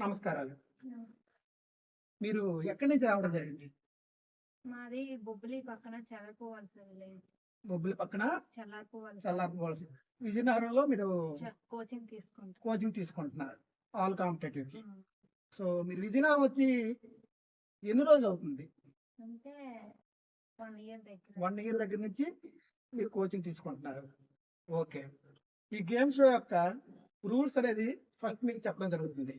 నమస్కారాలు. మీరు ఎక్కడి నుంచి రావడం జరిగింది? మాది బొబ్బిలి పక్కన చల్లపోవలస విలేజ్ బొబ్బిలి పక్కన చల్లారిపోవలస చల్లారిపోవాల్సి విజయనగరంలో మీరు కోచింగ్ తీసుకుంటాం కోచింగ్ తీసుకుంటున్నారు. ఆల్ కాంపిటేటివ్కి సో మీరు విజయనగరం వచ్చి ఎన్ని రోజులు అవుతుంది? అంటే వన్ ఇయర్ దగ్గర. వన్ ఇయర్ దగ్గర నుంచి మీరు కోచింగ్ తీసుకుంటున్నారు. ఓకే. ఈ గేమ్ షో యొక్క రూల్స్ అనేది ఫస్ట్ మీకు చెప్పడం జరుగుతుంది.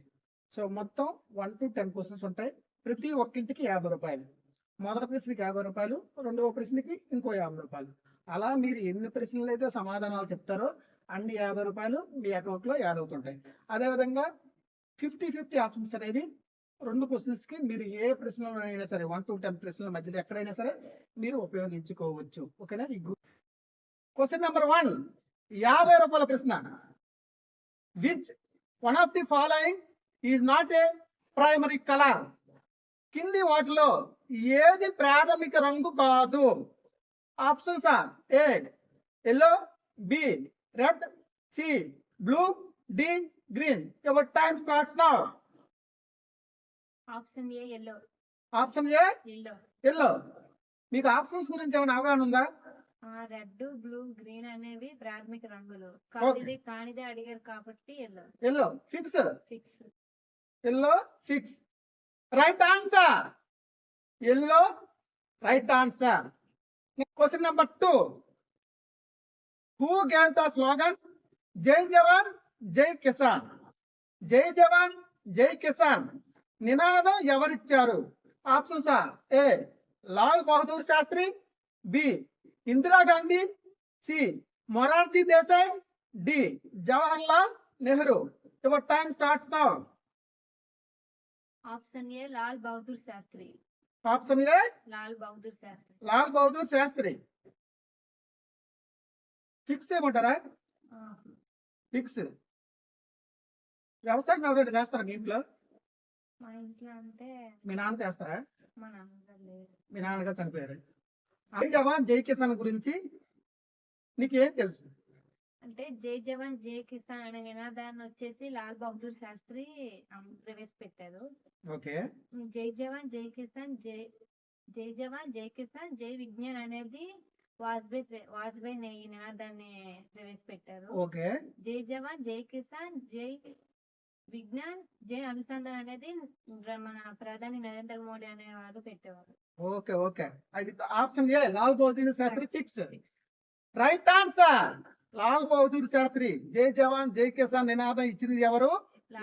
సో మొత్తం వన్ టు టెన్ క్వశ్చన్స్ ఉంటాయి. ప్రతి ఒక్కింటికి యాభై రూపాయలు. మొదటి ప్రశ్నకి యాభై రూపాయలు రెండవ ప్రశ్నకి ఇంకో యాభై రూపాయలు. అలా మీరు ఎన్ని ప్రశ్నలు అయితే సమాధానాలు చెప్తారో అన్ని యాభై రూపాయలు మీ అకౌంట్లో యాడ్ అవుతుంటాయి. అదేవిధంగా ఫిఫ్టీ ఫిఫ్టీ ఆప్షన్స్ అనేది రెండు క్వశ్చన్స్కి మీరు ఏ ప్రశ్నలో అయినా సరే వన్ టు టెన్ ప్రశ్నల మధ్యలో ఎక్కడైనా సరే మీరు ఉపయోగించుకోవచ్చు. ఓకేనా? ఈ క్వశ్చన్ నెంబర్ వన్ యాభై రూపాయల ప్రశ్న. Which one of the following is not a primary colour. కింది వాటిలో ఏది ప్రాథమిక రంగు కాదు. Options are A yellow B red C blue D green. Your time starts now. Option A yellow. Option A yellow. Yellow. మీకు options గురించి ఏమైనా అవగాహన ఉందా? రెడ్ బ్లూ గ్రీన్ అనేవి ప్రాథమిక రంగులు. కానిది కానిదే అడిగారు కాబట్టి yellow. Yellow. Fix. Fix. Yellow fix right answer yellow right answer question number two who gave the slogan Jai Jawan Jai Kisan జై జవాన్ జై కిసాన్ నినాదం ఎవరిచ్చారు options are A Lal Bahadur Shastri B Indira Gandhi C Morarji Desai D Jawahar Lal Nehru your time starts now option A Lal Bahadur Shastri option A Lal Bahadur Shastri Lal Bahadur Shastri fix ఏమంటారా fix వ్యవసాయం ఎవరైనా చేస్తారా మీ ఇంట్లో మా ఇంట్లో అంటే మీ నాన్న చేస్తారా? మా నాన్నగారు లేరు। మీ నాన్నగారు చనిపోయారు। జవాన్ జై కిసాన్ గురించి నీకేం తెలుసు? అంటే జై జవాన్ జై కిసాన్ అనే నినాదాన్ని వచ్చేసి లాల్ బహదూర్ శాస్త్రి ప్రవేశపెట్టారు. ఓకే. జై జవాన్ జై కిసాన్ జై జై జవాన్ జై కిసాన్ జై విజ్ఞాన్ అనేది వాజ్పేయి వాజ్పేయి ఈ నినాదాన్ని ప్రవేశపెట్టారు. ఓకే. జై జవాన్ జై కిసాన్ జై విజ్ఞాన్ జై అనుసంధాన్ అనేది మన ప్రధాని నరేంద్ర మోడీ అనేవారు పెట్టేవారు. Okay okay. అది option A Lal Bahadur Shastri fix right answer. Lal Bahadur Shastri జై జవాన్ జై కిసాన్ నినాదం ఇచ్చింది ఎవరు?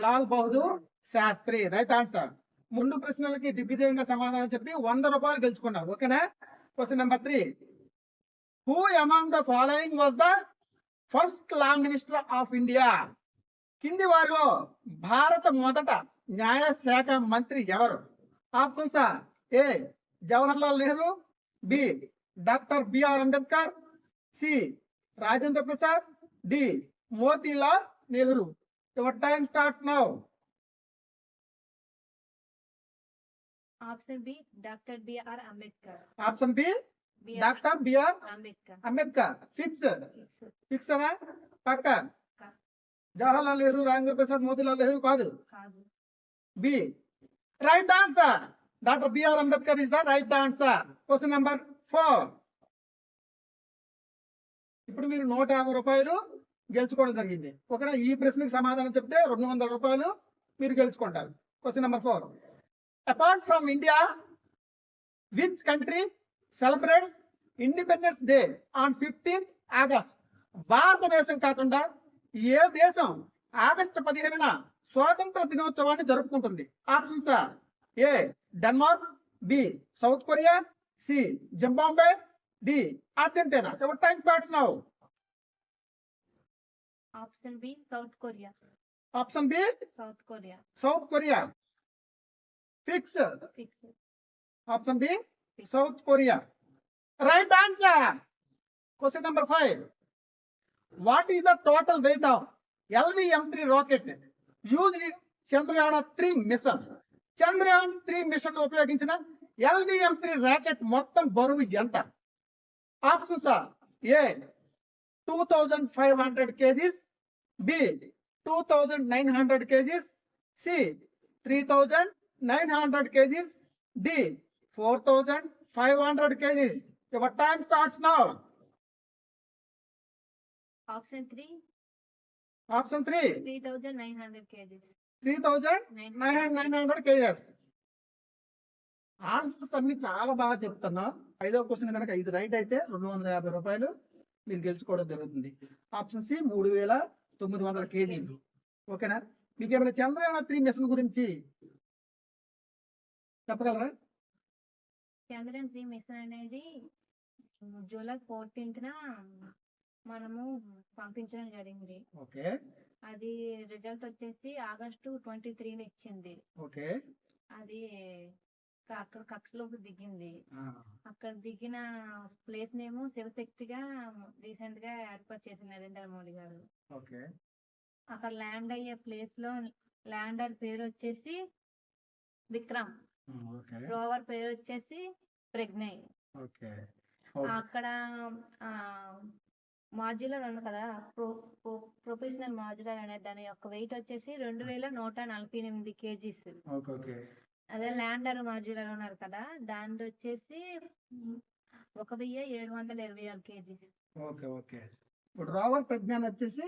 లాల్ బహదూర్ శాస్త్రి. Right answer. ముందు ప్రశ్నలకి దిగ్విజయంగా సమాధానం చెప్పి వంద రూపాయలు గెలుచుకున్నారు. ఓకేనా? Question number three. Who among the following was the first law minister of India కింది వారిలో భారత మొదట న్యాయశాఖ మంత్రి ఎవరు? Options A Jawahar Lal Nehru B doctor B R Ambedkar C Rajendra Prasad D. Motilal Nehru. Your time starts now option B doctor B R Ambedkar option B doctor B R Ambedkar Ambedkar fix. Fix అనా పక్క. జవహర్లాల్ నెహ్రూ రాజేంద్ర ప్రసాద్ మోతీలాల్ నెహ్రూ కాదు. కాదు. B right answer doctor B R Ambedkar is the right answer question number four ఇప్పుడు మీరు నూట యాభై రూపాయలు గెలుచుకోవడం జరిగింది. ఒకవేళ ఈ ప్రశ్నకి సమాధానం చెప్తే రెండు వందల రూపాయలు మీరు గెలుచుకుంటారు. Question number four apart from India which country celebrates independence day on fifteenth August భారతదేశం కాకుండా ఏ దేశం ఆగస్టు పదిహేనున స్వాతంత్ర దినోత్సవాన్ని జరుపుకుంటుంది? Options A Denmark B South Korea C Zimbabwe D. Argentina your time starts now option B South Korea. Option B? South Korea. South Korea. Fix fix option B? South Korea. Right answer question number five what is the total weight of LVM three rocket use Chandrayaan three mission Chandrayaan three mission ఉపయోగించిన LVM three rocket మొత్తం బరువు ఎంత? Options A two thousand five hundred kgs B two thousand nine hundred kgs C three thousand nine hundred kgs D four thousand five hundred kgs. Your time starts now option three option three three thousand nine hundred kgs three thousand nine nine nine hundred kgs answers అన్ని చాలా బాగా చెప్తున్నా. ఐదో question కనుక ఇది right అయితే రెండు వందల యాభై రూపాయలు మీరు గెలుచుకోవడం జరుగుతుంది. ఆప్షన్ సి మూడు వేల తొమ్మిది వందల కేజీలు ఓకేనా? మీకు ఏమైనా చంద్రయాన త్రీ మిషన్ గురించి చెప్పగలరా? చంద్రయాన్ త్రీ మిషన్ అనేది జూలై ఫోర్టీన్త్ మనము పంపించడం జరిగింది. ఓకే. అది రిజల్ట్ వచ్చేసి ఆగస్టు ట్వంటీ త్రీని ఇచ్చింది. ఓకే. అది అక్కడ కక్షలోకి దిగింది. అక్కడ దిగిన ప్లేస్ నేమో శివశక్తిగా రీసెంట్గా ఏర్పాటు చేసింది నరేంద్ర మోడీ గారు. అక్కడ ల్యాండ్ అయ్యే ప్లేస్లో ల్యాండర్ పేరు వచ్చేసి విక్రమ్. రోవర్ పేరు వచ్చేసి ప్రజ్ఞయ్. అక్కడ మాడ్యులర్ ఉంది కదా ప్రో ప్రొఫెషనల్ మాడ్యులర్ అనే దాని యొక్క వెయిట్ వచ్చేసి రెండు వేల నూట నలభై ఎనిమిది కేజీస్. అదే ల్యాండర్ మాడ్యులర్ ఉన్నారు కదా దాని వచ్చేసి ఒక వెయ్యి ఏడు వందల ఇరవై ఆరు కేజీస్. Okay okay. ఇప్పుడు రోవర్ ప్రజ్ఞాన్ వచ్చేసి?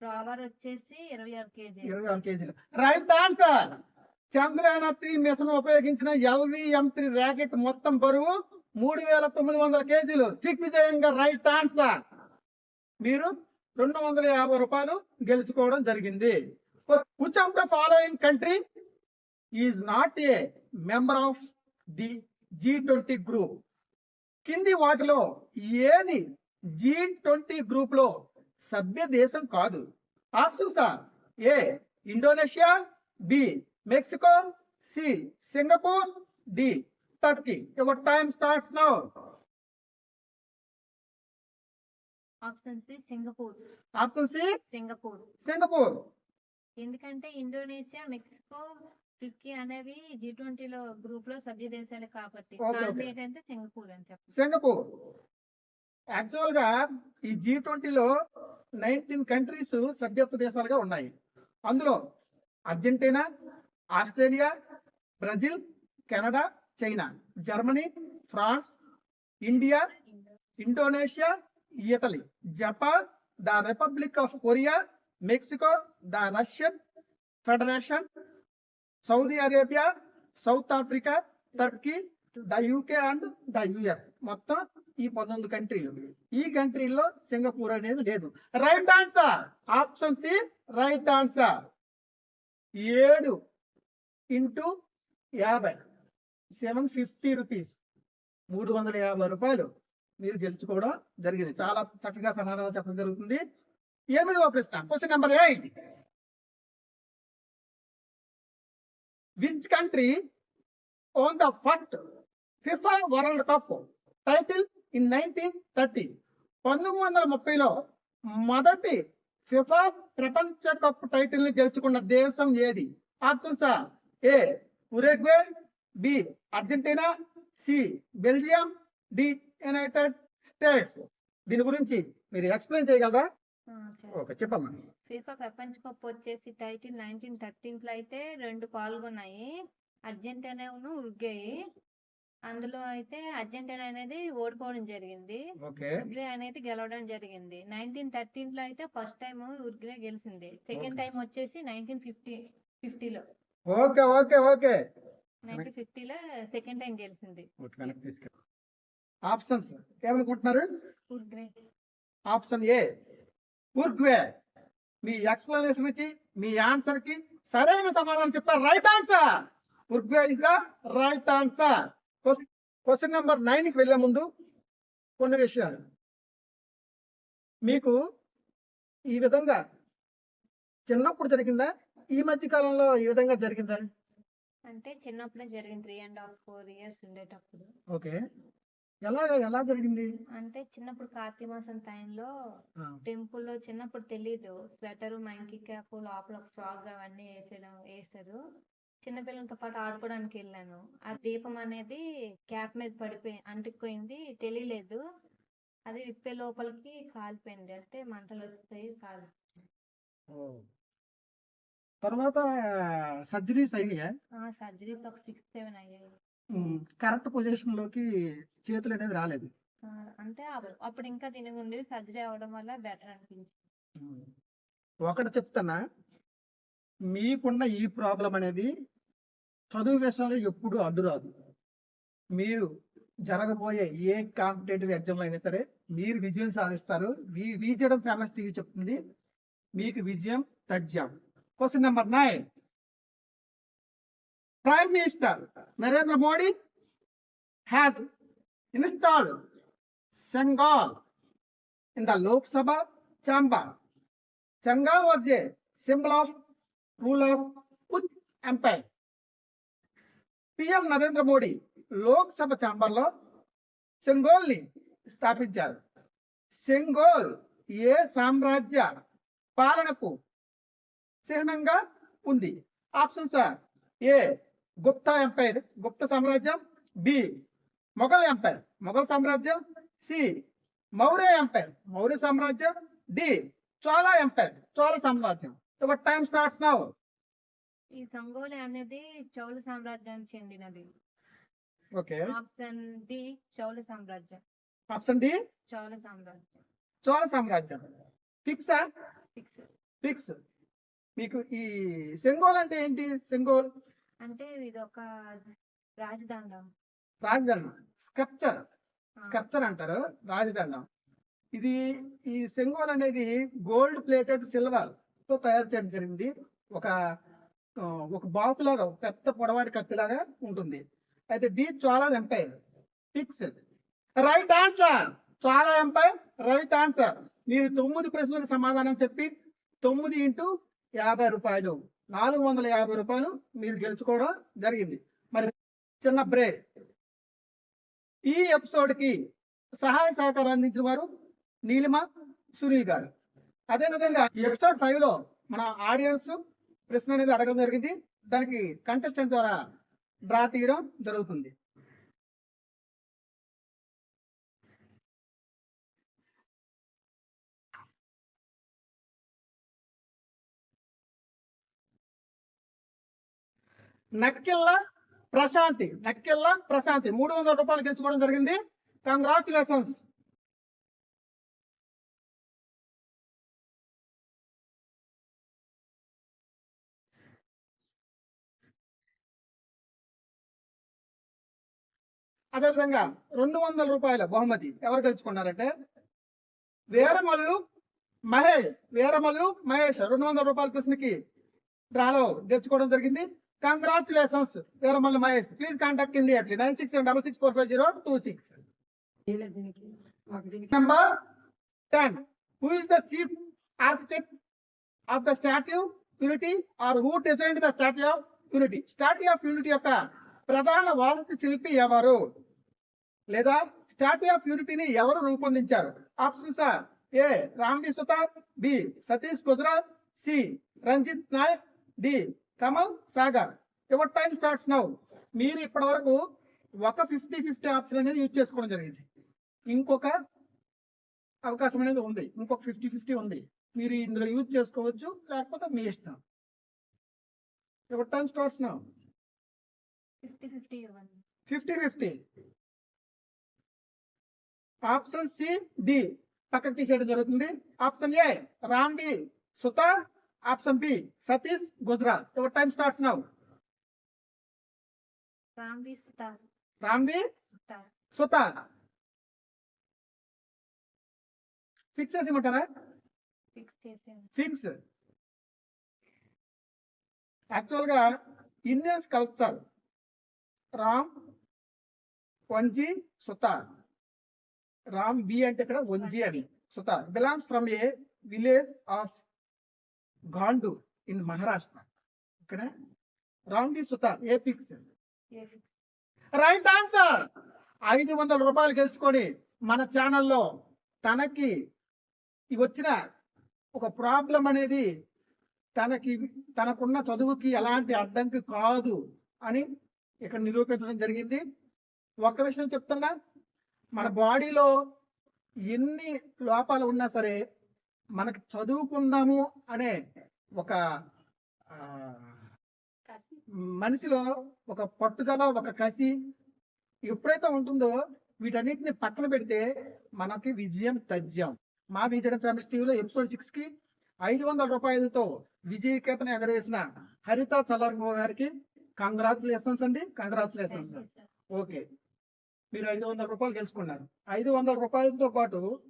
రోవర్ వచ్చేసి ఇరవై ఆరు కేజీ ఇరవై ఆరు కేజీలు. Right answer Chandrayaan three mission ఉపయోగించిన ఎల్విఎం త్రీ ర్యాకెట్ మొత్తం బరువు మూడు వేల తొమ్మిది వందల కేజీలు. దిగ్విజయంగా రైట్ ఆన్సర్ మీరు రెండు వందల యాభై రూపాయలు గెలుచుకోవడం జరిగింది. Which of the following country is not a member of the G twenty group కింది వాటిలో ఏది జీ ట్వంటీ గ్రూప్లో సభ్య దేశం కాదు? Options are A Indonesia B Mexico C Singapore D Turkey. Your time starts now option C Singapore option C Singapore Singapore ఎందుకంటే Indonesia Mexico Turkey అనేవి G ట్వంటీలో గ్రూప్లో సభ్య దేశాలు కాబట్టి అంటే సింగపూర్ అని చెప్పారు సింగపూర్. యాక్చువల్గా ఈ జీ ట్వంటీలో నైన్టీన్ కంట్రీస్ సభ్యత్వ దేశాలుగా ఉన్నాయి. అందులో Argentina Australia Brazil Canada China Germany France India Indonesia Italy Japan the Republic of Korea Mexico the Russian Federation Saudi Arabia South Africa Turkey the UK and the US. మొత్తం ఈ పంతొమ్మిది కంట్రీలు. ఈ కంట్రీల్లో సింగపూర్ అనేది లేదు. Right answer option C right answer ఏడు into యాభై. Seven fifty rupees. మూడు వందల యాభై రూపాయలు మీరు గెలుచుకోవడం జరిగింది. చాలా చక్కగా సమాధానం చెప్పడం జరుగుతుంది. ఎనిమిదవ ప్రశ్న. Question number eight which country won the first FIFA world cup title in nineteen thirty పంతొమ్మిది వందల ముప్పైలో మొదటి ఫిఫా ప్రపంచ కప్ టైటిల్ని గెలుచుకున్న దేశం ఏది? Options A Uruguay B Argentina C Belgium D United States. దీని గురించి మీరు ఎక్స్ప్లెయిన్ చేయగలరా? ఓకే చెప్పమ్మా. ఫీఫా ప్రపంచ కప్ వచ్చేసి టైటిల్ నైన్టీన్ థర్టీన్లో అయితే రెండు పాల్గొన్నాయి. అర్జెంటీనా ఉరుగ్గే అందులో అయితే అర్జెంటీనా అనేది ఓడిపోవడం జరిగింది. ఓకే. ఉరుగ్వే అనేది గెలవడం జరిగింది. నైన్టీన్ థర్టీన్లో అయితే ఫస్ట్ టైం ఉరుగ్వే గెలిచింది. సెకండ్. టైం వచ్చేసి నైన్టీన్ ఫిఫ్టీ ఫిఫ్టీలో. Okay okay okay. నైన్టీన్ ఫిఫ్టీలో సెకండ్ టైం గెలిచింది. ఆప్షన్స్ ఏమనుకుంటున్నారు? ఆప్షన్ ఏ ఉర్గ్వే మీ ఎక్స్ప్లెనేషన్కి మీ ఆన్సర్కి సరైన సమాధానం చెప్పారు right answer Uruguay is the right answer question number నైన్కి వెళ్ళే ముందు కొన్ని విషయాలు. మీకు ఈ విధంగా చిన్నప్పుడు జరిగిందా? ఈ మధ్య కాలంలో ఈ విధంగా జరిగిందా? అంటే చిన్నప్పుడే జరిగింది three and half four years ఉండేటప్పుడు. ఓకే. ఎలా ఎలా జరిగింది? అంటే చిన్నప్పుడు కార్తీక మాసం టైంలో టెంపుల్లో చిన్నప్పుడు తెలీదు. స్వెటర్ మంకీ క్యాప్ లోపల ఫ్రాక్ అవన్నీ వేసేయడం వేస్తారు. చిన్నపిల్లలతో పాటు ఆడుకోవడానికి వెళ్ళాను. ఆ దీపం అనేది క్యాప్ మీద పడిపోయి అంటుకుపోయింది. తెలియలేదు. అది విప్పే లోపలికి కాలిపోయింది. అంటే మంటలు వస్తాయి కాలి. ఓ. తర్వాత సర్జరీస్ అయినాయా సర్జరీస్ ఒక సిక్స్ సెవెన్ అయ్యాయి. కరెక్ట్ పొజిషన్లోకి చేతులు అనేది రాలేదు అంటే అప్- అప్పుడు ఇంకా తిని ఉండేది సర్జరీ అవ్వడం వల్ల బెటర్ అనిపించింది. ఒకటి చెప్తున్నా. మీకున్న ఈ ప్రాబ్లం అనేది చదువు విషయంలో ఎప్పుడు అడ్డు రాదు. మీరు జరగబోయే ఏ కాంపిటేటివ్ ఎగ్జామ్ అయినా సరే మీరు విజయం సాధిస్తారు. వి- విజయడం ఫేమస్ టీవీ చెప్తుంది. మీకు విజయం తథ్యం question number nine. Prime minister Narendra Modi has installed Sengol in the Lok Sabha chamber Changal was a symbol of rule of Uch Empire. PM Narendra Modi Lok Sabha ఛాంబర్లో సెంగోల్ని స్థాపించారు సెంగోల్ ఏ సామ్రాజ్య పాలనకు చిహ్నంగా ఉంది option sir A Gupta empire Gupta సామ్రాజ్యం B Mughal umpire Mughal సామ్రాజ్యం సి మౌర్య ఎంపైర్ మౌర్య సామ్రాజ్యం డి చోళా ఎంపైర్ చోళ సామ్రాజ్యం. యువర్ టైం స్టార్ట్స్ నౌ ఈ సంగోలి అనేది చౌల సామ్రాజ్యానికి చెందినది. ఓకే ఆప్షన్ డి చౌల సామ్రాజ్యం. ఆప్షన్ డి చౌల సామ్రాజ్యం. చోళ సామ్రాజ్యం. ఫిక్సా ఫిక్స్ ఫిక్స్ మీకు ఈ సెంగోల్ అంటే ఏంటి? సెంగోల్? అంటే ఇది ఒక రాజదండం. రాజదండం. స్కల్ప్చర్ ఆ, స్కల్ప్చర్ అంటారు. రాజదండం. ఇది ఈ సెంగోల్ అనేది గోల్డ్ ప్లేటెడ్ సిల్వర్తో తయారు చేయడం జరిగింది. ఒక ఒక బాకులాగా పెద్ద పొడవాటి కత్తిలాగా ఉంటుంది. అయితే D Chola empire. Fix. Right answer. Chola empire right answer. మీరు తొమ్మిది ప్రశ్నలకు సమాధానం చెప్పి తొమ్మిది ఇంటూ యాభై రూపాయలు. నాలుగు వందల యాభై రూపాయలు మీరు గెలుచుకోవడం జరిగింది. మరి చిన్న బ్రేక్. ఈ ఎపిసోడ్కి సహాయ సహకారం అందించిన వారు నీలిమ సునీల్ గారు. అదే విధంగా ఎపిసోడ్ ఫైవ్లో మన ఆడియన్స్ ప్రశ్న అనేది అడగడం జరిగింది. దానికి కంటెస్టెంట్ ద్వారా డ్రా తీయడం జరుగుతుంది. నక్కిల్ల ప్రశాంతి నక్కిల్ల ప్రశాంతి. మూడు వందల రూపాయలు గెలుచుకోవడం జరిగింది. కంగ్రాచులేషన్స్ అదేవిధంగా రెండు వందల రూపాయల బహుమతి ఎవరు గెలుచుకున్నారంటే వీరమల్లు మహేష్ వీరమల్లు మహేష్. రెండు వందల రూపాయల ప్రశ్నకి డ్రాలో గెలుచుకోవడం జరిగింది. Congratulations Veeramallu Mahesh please contact immediately nine six double six four five zero two six number ten who is the chief architect of the Statue Unity or who design the Statue of Unity Statue of Unity యొక్క ప్రధాన వాస్తు శిల్పి ఎవరు? లేదా statue of యూనిటీని ఎవరు రూపొందించారు? Options A Ramji Sutar B Satish Gujarat C Ranjit Nayak D Kamal Sagar. Your time starts now మీరు ఇప్పటి వరకు ఒక ఫిఫ్టీ ఫిఫ్టీ ఆప్షన్ అనేది యూజ్ చేసుకోవడం జరిగింది. ఇంకొక అవకాశం అనేది ఉంది. ఇంకొక ఫిఫ్టీ ఫిఫ్టీ ఉంది. మీరు ఇందులో యూజ్ చేసుకోవచ్చు లేకపోతే మీ ఇష్టం. Your time starts now fifty fifty option C D పక్కకు తీసేయడం జరుగుతుంది. ఆప్షన్ ఏ రాంబి సుతా option B Satish Gujarat. Your time starts now రాంబీ Sutar రాంబి సుతార్ సుతా ఫిక్స్ చేసిమంటారా ఫిక్స్ చేసాను ఫిక్స్ యాక్చువల్గా Indian sculpture Ram Vanji Sutar Ram B అంటే ఇక్కడ వంజీ అని. Sutar belongs from a village of Gandu in Maharashtra. ఇక్కడ Ramji Sutar A fix A fix right answer ఐదు వందల రూపాయలు గెలుచుకొని మన ఛానల్లో తనకి వచ్చిన ఒక ప్రాబ్లం అనేది తనకి తనకున్న చదువుకి ఎలాంటి అడ్డంకి కాదు అని ఇక్కడ నిరూపించడం జరిగింది. ఒక్క విషయం చెప్తున్నా మన బాడీలో ఎన్ని లోపాలు ఉన్నా సరే మనకి చదువుకుందాము అనే ఒక మనిషిలో ఒక పట్టుదల ఒక కసి ఎప్పుడైతే ఉంటుందో వీటన్నిటిని పక్కన పెడితే మనకి విజయం తథ్యం. మా విజయం ఫేమస్ టీవీలో ఎపిసోడ్ సిక్స్కి ఐదు వందల రూపాయలతో విజయకేతన ఎగరేసిన హరిత చల్లర్గో గారికి కంగ్రాచులేషన్స్ అండి కంగ్రాచులేషన్స్. ఓకే. మీరు ఐదు వందల రూపాయలు గెలుచుకున్నారు. ఐదు వందల రూపాయలతో పాటు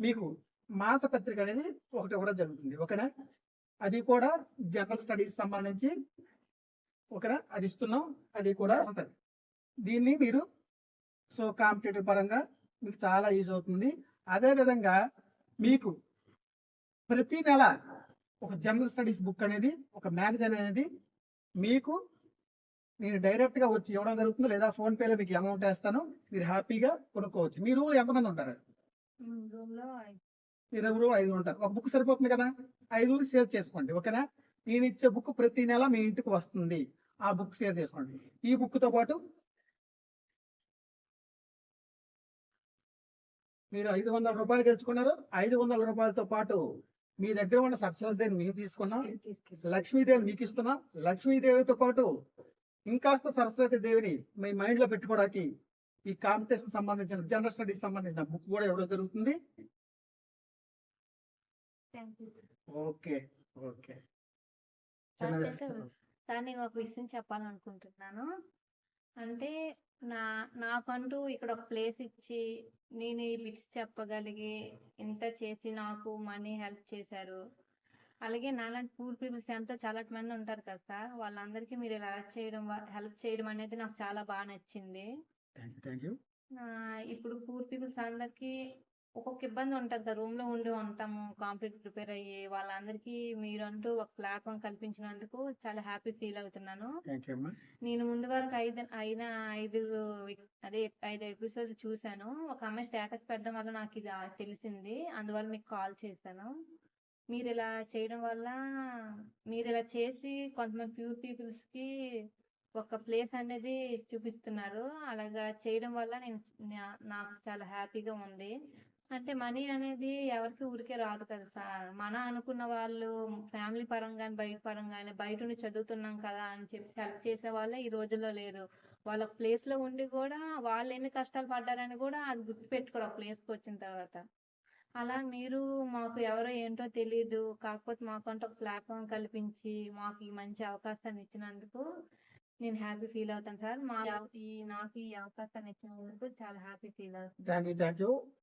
మీకు మాసపత్రిక అనేది ఒకటి కూడా జరుగుతుంది. ఓకేనా? అది కూడా జనరల్ స్టడీస్ సంబంధించి ఓకేనా? అది ఇస్తున్నాం. అది కూడా ఉంటుంది. దీన్ని మీరు సో కాంపిటేటివ్ పరంగా మీకు చాలా యూజ్ అవుతుంది. అదే విధంగా మీకు ప్రతి నెల ఒక జనరల్ స్టడీస్ బుక్ అనేది ఒక మ్యాగజైన్ అనేది మీకు నేను డైరెక్ట్గా వచ్చి ఇవ్వడం జరుగుతుంది. లేదా ఫోన్పేలో మీకు అమౌంట్ వేస్తాను. మీరు హ్యాపీగా కొనుక్కోవచ్చు. మీరు ఎంతమంది ఉంటారు? ఎవరు ఐదు ఉంటారు. ఒక బుక్ సరిపోతుంది కదా? ఐదుగురు షేర్ చేసుకోండి ఓకేనా నేను ఇచ్చే బుక్ ప్రతి నెల మీ ఇంటికి వస్తుంది. ఆ బుక్ షేర్ చేసుకోండి. ఈ బుక్తో పాటు మీరు ఐదు వందల రూపాయలు గెలుచుకున్నారు. ఐదు వందల రూపాయలతో పాటు మీ దగ్గర ఉన్న సరస్వతి మేము తీసుకున్నాం. లక్ష్మీదేవి మీకు ఇస్తున్నాం. లక్ష్మీదేవితో పాటు ఇంకాస్త సరస్వతి దేవిని మీ మైండ్లో పెట్టుకోవడానికి ఈ కాంపిటీషన్ సంబంధించిన జనరల్ స్టడీస్ సంబంధించిన బుక్ కూడా ఇవ్వడం జరుగుతుంది. Okay okay. సార్ నేను ఒక విషయం చెప్పాలనుకుంటున్నాను. అంటే నా నాకంటూ ఇక్కడ ఒక ప్లేస్ ఇచ్చి నేను ఈ బిట్స్ చెప్పగలిగి ఇంత చేసి నాకు మనీ హెల్ప్ చేశారు. అలాగే నాలాంటి పూర్ పీపుల్స్ ఎంతో చాలా మంది ఉంటారు కదా సార్ వాళ్ళందరికీ మీరు ఇలా హెల్ప్ చేయడం హెల్ప్ చేయడం అనేది నాకు చాలా బాగా నచ్చింది. ఇప్పుడు పూర్ పీపుల్స్ అందరికి ఒక్కొక్క ఇబ్బంది ఉంటుంది కదా రూమ్లో ఉండి ఉంటాము కాంపిటేటివ్ ప్రిపేర్ అయ్యి వాళ్ళందరికీ మీరంటూ ఒక ప్లాట్ఫామ్ కల్పించినందుకు చాలా హ్యాపీ ఫీల్ అవుతున్నాను. నేను ముందు వరకు ఐదు అయిన ఐదు వి- అదే ఐదు ఎపిసోడ్ చూశాను. ఒక అమ్మాయి స్టేటస్ పెట్టడం వల్ల నాకు ఇది తెలిసింది. అందువల్ల మీకు కాల్ చేశాను. మీరు ఇలా చేయడం వల్ల మీరు ఇలా చేసి కొంతమంది ప్యూర్ పీపుల్స్కి ఒక ప్లేస్ అనేది చూపిస్తున్నారు. అలాగా చేయడం వల్ల నేను నాకు చాలా హ్యాపీగా ఉంది. అంటే మనీ అనేది ఎవరికి ఊరికే రాదు కదా సార్ మన అనుకున్న వాళ్ళు ఫ్యామిలీ పరంగా బయట పరంగానే బయట ఉండి చదువుతున్నాం కదా అని చెప్పి హెల్ప్ చేసే వాళ్ళే ఈ రోజుల్లో లేరు. వాళ్ళ ప్లేస్లో ఉండి కూడా వాళ్ళు ఎన్ని కష్టాలు పడ్డారని కూడా అది గుర్తు పెట్టుకోరు ఆ ప్లేస్కి వచ్చిన తర్వాత. అలా మీరు మాకు ఎవరో ఏంటో తెలియదు కాకపోతే మాకంటే ఒక ప్లాట్ఫామ్ కల్పించి మాకు ఈ మంచి అవకాశాన్ని ఇచ్చినందుకు నేను హ్యాపీ ఫీల్ అవుతాను సార్. మా ఈ నాకు ఈ అవకాశాన్ని ఇచ్చినందుకు చాలా హ్యాపీ ఫీల్ అవుతాను థ్యాంక్ యూ థ్యాంక్ యూ